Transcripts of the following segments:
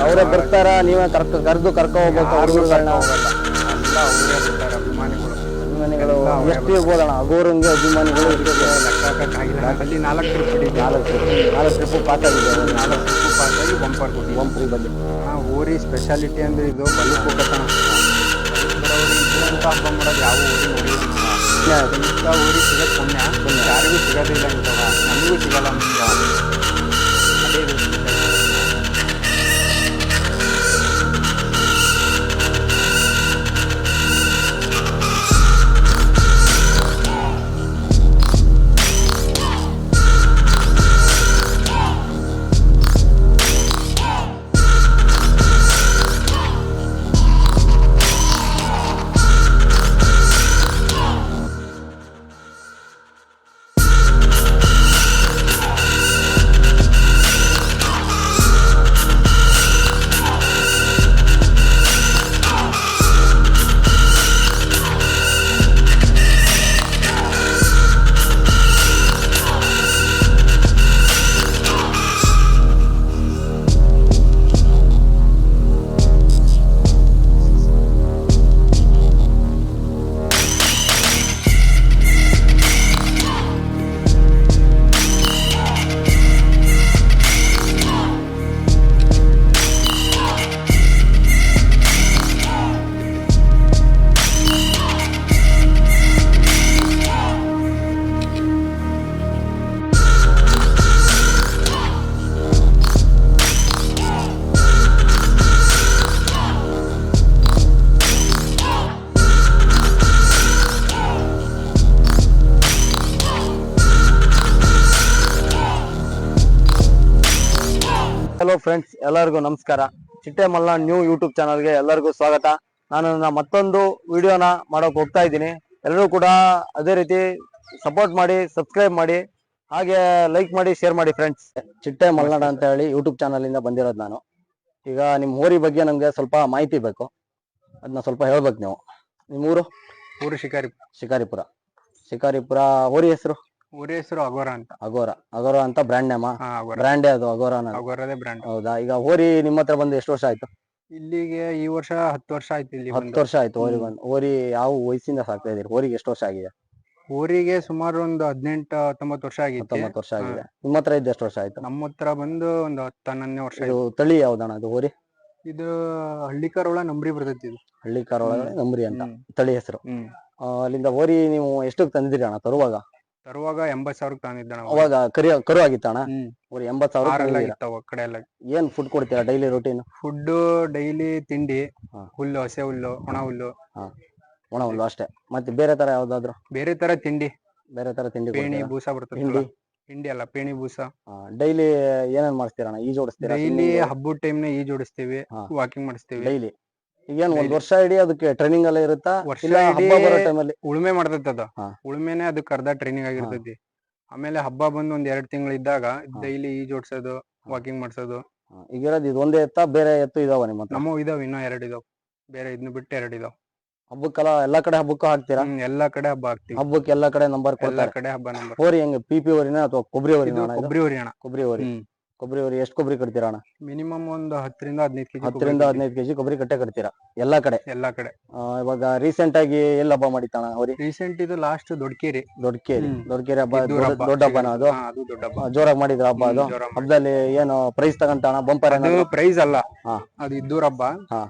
ಅವರೇ ಬರ್ತಾರ? ನೀವೇ ಕರ್ಕ ಕರೆದು ಕರ್ಕೊ ಹೋಗ್ಬೇಕು ಹುಡುಗರುಗಳನ್ನ ಅಭಿಮಾನಿಗಳು. ಅಭಿಮಾನಿಗಳು ಎಷ್ಟು ಇರ್ಬೋದಣ್ಣ ಅಗೋರಂಗೆ ಅಭಿಮಾನಿಗಳು ಅಲ್ಲಿ ನಾಲ್ಕು ಟ್ರಿಪ್ ನಾಲ್ಕು ಟ್ರಿಪ್ ನಾಲ್ಕು ಟ್ರಿಪ್ಪು ಪಾಸ್ ಆಗಿದೆ ನಾಲ್ಕು ಟ್ರಿಪ್ ಪಾಸ್ ಆಗಿ ಬಂಪರ್ ಊರಿ ಸ್ಪೆಷಾಲಿಟಿ ಅಂದ್ರೆ ಇದು ಬಲ್ಲು ಹೋಗತ್ತಣ ಹಬ್ಬ ಮಾಡೋದು ಯಾವ ಊರಿ ಇಲ್ಲ ಇಂಥ ಊರಿಗೆ ಸಿಗೋದು ಪುಣ್ಯ. ಯಾರಿಗೂ ಸಿಗೋದಿಲ್ಲ ಅಂತ ನಮಗೂ ಸಿಗಲ್ಲ ಮುಂದೆ ಫ್ರೆಂಡ್ಸ್ ಎಲ್ಲರಿಗೂ ನಮಸ್ಕಾರ. ಚಿಟ್ಟೆ ಮಲ್ನಾಡ್ ನ್ಯೂ ಯೂಟ್ಯೂಬ್ ಚಾನಲ್ಗೆ ಎಲ್ಲರಿಗೂ ಸ್ವಾಗತ. ನಾನು ನನ್ನ ಮತ್ತೊಂದು ವಿಡಿಯೋನ ಮಾಡೋಕೆ ಹೋಗ್ತಾ ಇದ್ದೀನಿ. ಎಲ್ಲರೂ ಕೂಡ ಅದೇ ರೀತಿ ಸಪೋರ್ಟ್ ಮಾಡಿ ಸಬ್ಸ್ಕ್ರೈಬ್ ಮಾಡಿ ಹಾಗೆ ಲೈಕ್ ಮಾಡಿ ಶೇರ್ ಮಾಡಿ ಫ್ರೆಂಡ್ಸ್ ಚಿಟ್ಟೆ ಮಲ್ನಾಡ್ ಅಂತ ಹೇಳಿ ಯೂಟ್ಯೂಬ್ ಚಾನಲಿಂದ ಇಂದ ಬಂದಿರೋದು ನಾನು. ಈಗ ನಿಮ್ಮ ಊರಿ ಬಗ್ಗೆ ನಮಗೆ ಸ್ವಲ್ಪ ಮಾಹಿತಿ ಬೇಕು. ಅದನ್ನ ಸ್ವಲ್ಪ ಹೇಳ್ಬೇಕು ನೀವು. ನಿಮ್ಮೂರು ಊರು? ಶಿಕಾರಿ ಶಿಕಾರಿಪುರ. ಶಿಕಾರಿಪುರ. ಹೋರಿ ಹೆಸರು? ಊರ ಹೆಸರು ಅಗೋರ ಅಂತ. ಅಗೋರ. ಅಗೋರ ಅಂತ ಬ್ರ್ಯಾಂಡ್ ನೇಮ ಹಾ ಅಗೋರ. ಬ್ರ್ಯಾಂಡೇ ಅದು ಅಗೋರ ಅನ್ನೋದು. ಅಗೋರದೇ ಬ್ರ್ಯಾಂಡ್ ಹೌದಾ? ಈಗ ಹೋರಿ ನಿಮ್ಮ ಹತ್ರ ಬಂದು ಎಷ್ಟು ವರ್ಷ ಆಯ್ತು? ಇಲ್ಲಿಗೆ ಈ ವರ್ಷ ಹತ್ತು ವರ್ಷ ಆಯ್ತು ಇಲ್ಲಿ ಹತ್ತು ವರ್ಷ ಆಯ್ತು ಹೋರಿ ಬಂದು. ಹೋರಿ ಯಾವ ವಯಸ್ಸಿಂದ ಸಾಕ್ತಾ ಇದೀರಿ ಹೋರಿಗೆ ಎಷ್ಟು ವರ್ಷ ಆಗಿದೆ? ಊರಿಗೆ ಸುಮಾರು ಒಂದು ಹದಿನೆಂಟು ಹತ್ತೊಂಬತ್ತು ವರ್ಷ ಆಗಿತ್ತು. ಹತ್ತೊಂಬತ್ತು ವರ್ಷ ಆಗಿದೆ. ನಿಮ್ಮ ಹತ್ರ ಇದ್ದು ಎಷ್ಟು ವರ್ಷ ಆಯ್ತು? ನಮ್ಮ ಹತ್ರ ಬಂದು ಒಂದು ಹತ್ತು ಹನ್ನೊಂದನೇ ವರ್ಷ ಇದು ಆಯ್ತು. ತಳಿ ಯಾವ್ದಣ್ಣ ಅದು ಹೋರಿ? ಇದು ಹಳ್ಳಿಕಾರೊಳ ನಂಬ್ರಿ ಬರ್ತೈತಿ ಇದು. ಹಳ್ಳಿ ನಂಬ್ರಿ ಅಂತ. ಹ್ಮ್. ತಳಿ ಹೆಸರು. ಹ್ಮ್. ಆ, ಅಲ್ಲಿಂದ ಹೋರಿ ನೀವು ಎಷ್ಟಕ್ಕೆ ತಂದಿದ್ದೀರಿ ಅಣ್ಣ ತರುವಾಗ? ತರುವಾಗ ಎಂಬತ್ ಸಾವಿರಕ್ಕೆ ತಂದಿದ್ದ ಅವಾಗ ಕರಿ ಕರು ಆಗಿತ್ತಣ್ಣ? ಹ್ಮ್. ಹೋರಿ ಎಂಬತ್ ಸಾವಿರ ಕಡೆ ಎಲ್ಲ ಏನ್ ಫುಡ್ ಕೊಡ್ತೀರಾ ಡೈಲಿ ರೊಟೀನ್ ಫುಡ್ ಡೈಲಿ ತಿಂಡಿ ಹಾ. ಹುಲ್ಲು ಹಸೆ ಹುಲ್ಲು ಒಣ ಹುಲ್ಲು. ಒಣ ಹುಲ್ಲು ಅಷ್ಟೇ. ಮತ್ತೆ ಬೇರೆ ತರ ಯಾವ್ದಾದ್ರು? ಬೇರೆ ತರ ತಿಂಡಿ. ಬೇರೆ ತರ ತಿಂಡಿ ಪೇಣಿ ಕೊಡ್ತೀರಾ? ಬೂಸ ಬರ್ತದೆ ಹಿಂಡಿ ತಿಂಡಿ ಅಲ್ಲ ಪೇಣಿ ಬೂಸ. ಡೈಲಿ ಏನೇನ್ ಮಾಡಿಸ್ತೀರಾ ಅಣ್ಣ ಈಜ್ ಓಡಿಸ್ತೀರಾ ಡೈಲಿ ಹಬ್ಬದ ಟೈಮ್ನ ಈಜ್ ಜೋಡಿಸ್ತೀವಿ ಹಾ. ವಾಕಿಂಗ್ ಮಾಡಿಸ್ತೀವಿ. ಡೈಲಿ ಈಗೇನ್ ಒಂದ್. ವರ್ಷ ಇಡೀ ಅದಕ್ಕೆ ಟ್ರೈನಿಂಗ್ ಎಲ್ಲ ಇರುತ್ತಾ? ವರ್ಷ ಇಲ್ಲ ಹಬ್ಬ ಇಡೀ ಬರೋ ಟೈಮಲ್ಲಿ ಉಳುಮೆ ಮಾಡ್ತೈತೆ ಅದ. ಹಾ. ಉಳುಮೆನೆ ಅದಕ್ಕೆ ಅರ್ಧ ಟ್ರೈನಿಂಗ್ ಆಗಿರ್ತೈತಿ. ಆಮೇಲೆ ಹಬ್ಬ ಬಂದು ಒಂದ್ ಎರಡ್ ತಿಂಗಳು ಇದ್ದಾಗ ಡೈಲಿ ಈಜ್ ಓಡ್ಸೋದು ವಾಕಿಂಗ್ ಮಾಡ್ಸೋದು. ಈಗ ಇರೋದು ಇದು ಒಂದೇ ಎತ್ತ ಬೇರೆ ಎತ್ತು ಇದಾವ ನಿಮ್ಮ ನಮ್ಮ ಇದಾವ್ ಇನ್ನೂ ಎರಡ್ ಇದಾವ್. ಬೇರೆ ಇದನ್ನ ಬಿಟ್ಟು ಎರಡ್ ಇದಾವ್. ಹಬ್ಬಕ್ಕೆಲ್ಲ ಎಲ್ಲಾ ಕಡೆ ಹಬ್ಬಕ್ಕೂ ಹಾಕ್ತೀರಾ? ಹ್ಮ್, ಎಲ್ಲಾ ಕಡೆ ಹಬ್ಬ ಹಾಕ್ತೀವಿ. ಹಬ್ಬಕ್ಕೆ ಎಲ್ಲಾ ಕಡೆ ನಂಬರ್ ಎಲ್ಲಾ ಕೊಡ್ತಾರೆ. ಕಡೆ ಹಬ್ಬ ನಂಬರ್. ಹೋರಿ ಹೆಂಗೆ? ಪಿ ಪಿ ಹೋರಿನ ಅಥವಾ ಕೊಬ್ಬರಿ ಹೋರಿನ ಇದು ಇದು? ಕೊಬ್ಬರಿ ಹೊರಿ ಅಣ್ಣ. ಕೊಬ್ಬರಿ ಹೋರಿ. ಹ್ಮ್. ಕೊಬ್ಬರಿ ಅವ್ರಿ ಎಷ್ಟು ಕೊಬ್ಬರಿ ಕಟ್ತೀರಾ ಅಣ್ಣ? ಮಿನಿಮಮ್ ಒಂದು ಹತ್ತರಿಂದ ಹದಿನೈದು ಕೆಜಿ ಹತ್ತರಿಂದ ಹದಿನೈದು ಕೆಜಿ ಕೊಬ್ಬರಿ ಕಟ್ಟೆ ಕಟ್ತೀರಾ? ಎಲ್ಲಾ ಕಡೆ? ಎಲ್ಲಾ ಕಡೆ. ಆ, ಇವಾಗ ರೀಸೆಂಟ್ ಆಗಿ ಎಲ್ಲಿ ಹಬ್ಬ ಮಾಡಿತಾಣ ಅವ್ರಿ ರೀಸೆಂಟ್ ಇದು ಲಾಸ್ಟ್ ದೊಡ್ಡಕೇರಿ ದೊಡ್ಡಕೇರಿ ಹ್ಮ್. ದೊಡ್ಡಕೇರಿ ಹಬ್ಬ ದೊಡ್ಡ- ದೊಡ್ಡ ಹಬ್ಬನ ಅದು? ಹಾ, ಅದು ದೊಡ್ಡ ಹಬ್ಬ. ಆ, ಜೋರಾಗಿ ಮಾಡಿದ್ರ ಹಬ್ಬ ಅದು? ಹ್ಮ್, ಜೋರಾಗ್ ಹಬ್ಬದಲ್ಲಿ ಏನು ಪ್ರೈಸ್ ತಗೊಂತಾಣ ಬಂಪರ್ ಅದು ಪ್ರೈಸ್ ಅಲ್ಲ. ಹಾ. ಅದು ಇದ್ದೂರ ಹಬ್ಬ. ಹಾ.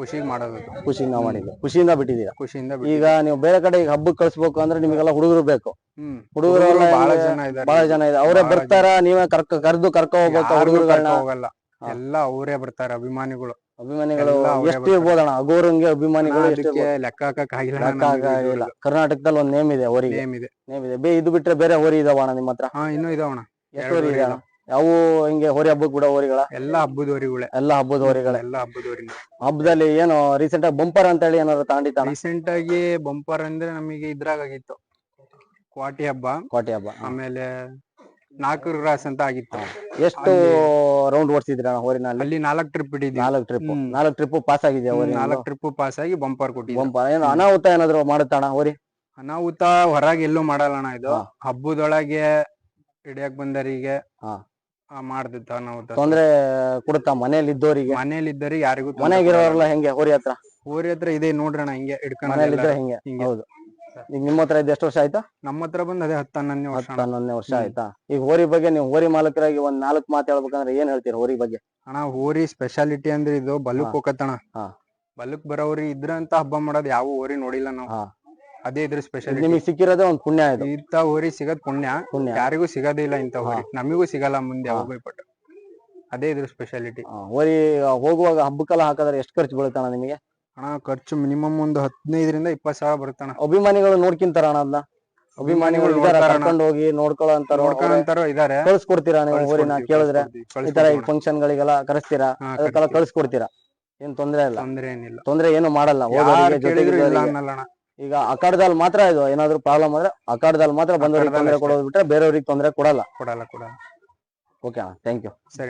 ಖುಷಿಗ್ ಮಾಡಬೇಕು. ಖುಷಿಯಿಂದ ಮಾಡಿದ್ದು. ಖುಷಿಯಿಂದ ಬಿಟ್ಟಿದ್ದೀರಾ? ಖುಷಿಯಿಂದ ಈಗ ನೀವು ಬೇರೆ ಕಡೆ ಈಗ ಹಬ್ಬಕ್ಕೆ ಕಳಿಸ್ಬೇಕು ಅಂದ್ರೆ ನಿಮಗೆಲ್ಲ ಹುಡುಗರು ಬೇಕು. ಹ್ಮ್. ಹುಡುಗರು ಬಹಳ ಜನ ಇದ್ದಾರೆ ಬಹಳ ಜನ ಇದೆ. ಅವರೇ ಬರ್ತಾರ? ನೀವೇ ಕರ್ಕ ಕರೆದು ಕರ್ಕ ಹೋಗ್ಬೇಕು ಹುಡುಗರುಗಳನ್ನ ಹೋಗಲ್ಲ. ಎಲ್ಲ ಅವರೇ ಬರ್ತಾರೆ ಅಭಿಮಾನಿಗಳು. ಅಭಿಮಾನಿಗಳು ಎಷ್ಟು ಇರ್ಬೋದಣ್ಣ ಅಗೋರಂಗೆ ಅಭಿಮಾನಿಗಳು ಅದಕ್ಕೆ ಲೆಕ್ಕ ಹಾಕಕ್ ಆಗಿಲ್ಲ ಲೆಕ್ಕ ಆಗಿಲ್ಲ. ಕರ್ನಾಟಕದಲ್ಲಿ ಒಂದ್ ನೇಮ್ ಇದೆ ಹೋರಿಗೆ ನೇಮ್ ಇದೆ. ನೇಮ್ ಇದೆ. ಬೇ ಇದು ಬಿಟ್ರೆ ಬೇರೆ ಹೋರಿ ಇದಾವಣ್ಣ ನಿಮ್ಮ ಹತ್ರ? ಹಾ ಇನ್ನೂ ಇದಾವಣ ಎಷ್ಟು ಹೋರಿ ಹೋರಿ ಇದೆ ಅಣ್ಣ ಯಾವ ಹಿಂಗೆ ಹೋರಿ ಹಬ್ಬಕ್ಕೆ ಬಿಡೋ ಹೋರಿಗಳ? ಎಲ್ಲ ಹಬ್ಬದ ಹೊರಿಗಳೇ. ಎಲ್ಲ ಹಬ್ಬದ ಹೋರಿಗಳೇ. ಎಲ್ಲ ಹಬ್ಬದ ಹೋರಿ ಹಬ್ಬದಲ್ಲಿ ಏನು ರೀಸೆಂಟ್ ಆಗಿ ಬಂಪರ್ ಅಂತ ಹೇಳಿ ಏನಾದ್ರು ತಾಂಡಿತಾನ ರೀಸೆಂಟ್ ಆಗಿ ಬಂಪರ್ ಅಂದ್ರೆ ನಮಗೆ ಇದ್ರಾಗ ಆಗಿತ್ತು. ಕ್ವಾಟಿ ಹಬ್ಬ. ಕ್ವಾಟಿ ಹಬ್ಬ. ಆಮೇಲೆ ನಾಲ್ಕು ರಾಸ್ ಅಂತ ಆಗಿತ್ತು. ಎಷ್ಟು ರೌಂಡ್ ಓಡಿಸಿದ್ರ ಹೋರಿನಲ್ಲಿ? ಅಲ್ಲಿ ನಾಲ್ಕ್ ಟ್ರಿಪ್ ಇಟ್ಟಿದ್ವಿ ನಾಲ್ಕು ಟ್ರಿಪ್ ಹ್ಮ್. ನಾಲ್ಕು ಟ್ರಿಪ್ ಪಾಸ್ ಆಗಿದೆ ಹೋರಿ ನಾಲ್ಕ್ ಟ್ರಿಪ್ ಪಾಸ್ ಆಗಿ ಬಂಪರ್ ಕೊಟ್ಟಿದ್ವಿ ಬಂಪರ್ ಏನು ಅನಾಹುತ ಏನಾದ್ರು ಮಾಡುತ್ತಾಣ ಹೋರಿ? ಅನಾಹುತ ಹೊರಗೆ ಎಲ್ಲೂ ಮಾಡಲ್ಲಣ್ಣ ಇದು. ಹಾ. ಹಬ್ಬದೊಳಗೆ ಹಿಡಿಯಕ್ ಬಂದರಿಗೆ ಹಾ. ಮಾಡ್ದಿತ್ತ ನಾವು. ತೊಂದ್ರೆ ಕೊಡುತ್ತಾ ಮನೇಲಿ ಇದ್ದವರಿಗೆ ಮನೇಲಿ ಇದ್ದರೆ ಯಾರಿಗೂ ತೊಂದ್ರೆ ಮನೆಗಿರೋರೆಲ್ಲ ಹೆಂಗೆ ಹೋರಿ ಹತ್ರ ಕೊಡಲ್ಲ. ಊರಿ ಹತ್ರ ಇದೆ ನೋಡ್ರಣ ಹಿಂಗೆ ಇಡ್ಕೊಂಡು ಮನೇಲಿ ಇದ್ರೆ ಹೆಂಗೆ ಹಿಂಗೆ. ಹೌದು ಈಗ ನಿಮ್ಮ ಹತ್ರ ಎಷ್ಟು ವರ್ಷ ಆಯ್ತಾ ನಮ್ಮ ಹತ್ರ ಬಂದ್ ಅದೇ ಹತ್ತು ಹನ್ನೊಂದನೇ ವರ್ಷ ಹತ್ತು ಅಣ್ಣ. ಹನ್ನೊಂದನೇ ವರ್ಷ ಹ್ಮ್. ಆಯ್ತಾ ಈಗ ಹೋರಿ ಬಗ್ಗೆ ನೀವು ಹೋರಿ ಮಾಲಕರಾಗಿ ಒಂದ್ ನಾಲ್ಕು ಮಾತು ಹೇಳ್ಬೇಕಂದ್ರೆ ಏನ್ ಹೇಳ್ತೀರಿ ಹೋರಿ ಬಗ್ಗೆ ಅಣ್ಣ ಹೋರಿ ಸ್ಪೆಷಾಲಿಟಿ ಅಂದ್ರೆ ಇದು ಬಲುಕ್ ಹೋಗತ್ತಣ ಹಾ. ಬಲುಕ್ ಬರೋರಿ ಇದ್ರಂತ ಹಬ್ಬ ಮಾಡೋದ್ ಯಾವ ಹೋರಿ ನೋಡಿಲ್ಲ ನಾವು ಹಾ. ಅದೇ ಇದ್ರ ಸ್ಪೆಷಲ್ ನಿಮಗೆ ಸಿಕ್ಕಿರೋದೇ ಒಂದು ಪುಣ್ಯ ಇದು. ಇಂತ ಹೋರಿ ಸಿಗದ್ ಪುಣ್ಯ. ಪುಣ್ಯ. ಯಾರಿಗೂ ಸಿಗೋದೇ ಇಲ್ಲ ಇಂತ ಹೋರಿ ನಮಿಗೂ ಸಿಗಲ್ಲ ಮುಂದೆ ಯಾವಾಗ ಅದೇ ಇದ್ರ ಸ್ಪೆಷಾಲಿಟಿ ಆ, ಹೋರಿ ಹೋಗುವಾಗ ಹಬ್ಬಕ್ಕೆಲ್ಲ ಹಾಕಿದ್ರೆ ಎಷ್ಟು ಖರ್ಚು ಬೀಳ್ತಾನ ನಿಮಗೆ? ಅಣ್ಣ ಖರ್ಚು ಮಿನಿಮಮ್ ಒಂದು ಹದಿನೈದರಿಂದ ಇಪ್ಪತ್ ಸಾವಿರ ಬರುತ್ತಣ ಅಭಿಮಾನಿಗಳು ನೋಡ್ಕಿಂತಾರ ಅಣ್ಣ ಅದನ್ನ? ಅಭಿಮಾನಿಗಳು ಅಭಿಮಾನಿಗಳು ಇದಾರ ನೋಡ್ತಾರಣ್ಣ. ಕರ್ಕೊಂಡು ಹೋಗಿ ನೋಡ್ಕೊಳ್ಳೋ ಅಂತಾರ ನೋಡ್ಕೊಂತಾರೋ ಇದಾರೆ. ಕಳ್ಸ್ಕೊಡ್ತೀರಾ ನೀವು ಹೋರಿನ ಕಳ್ಸ್ಕೊಡ್ತೀವಿ, ಕೇಳಿದ್ರೆ ಈ ತರ ಈ ಕಳ್ಸ್ಕೊಡ್ತೀವಿ. ಫಂಕ್ಷನ್ ಗಳಿಗೆಲ್ಲ ಕರೆಸ್ತೀರಾ? ಹಾ, ಅದಕ್ಕೆಲ್ಲ. ಕಳ್ಸ್ಕೊಡ್ತೀರಾ? ಏನ್ ತೊಂದ್ರೆ ಇಲ್ಲ. ತೊಂದ್ರೆ ಏನಿಲ್ಲ. ತೊಂದ್ರೆ ಏನು ಮಾಡಲ್ಲ. ಯಾರು ಹೋದವರಿಗೆ ಕೇಳಿದ್ರು ಇಲ್ಲ ಜೊತೆಗಿದ್ದವರಿಗೆ. ಅನ್ನಲ್ಲ ಅಣ್ಣ. ಈಗ ಅಖಾಡದಲ್ಲಿ ಮಾತ್ರ ಇದು ಏನಾದ್ರು ಪ್ರಾಬ್ಲಮ್ ಆದ್ರೆ ಅಖಾಡದಲ್ಲಿ ಮಾತ್ರ ಬಂದವರಿಗೆ ತೊಂದರೆ. ಕೊಡೋದು ಬಿಟ್ರೆ ಬೇರೆಯವ್ರಿಗೆ ತೊಂದರೆ ಕೊಡಲ್ಲ. ಕೊಡಲ್ಲ ಕೊಡಲ್ಲ. ಓಕೆ ಅಣ್ಣ ಥ್ಯಾಂಕ್ ಯು ಸರಿ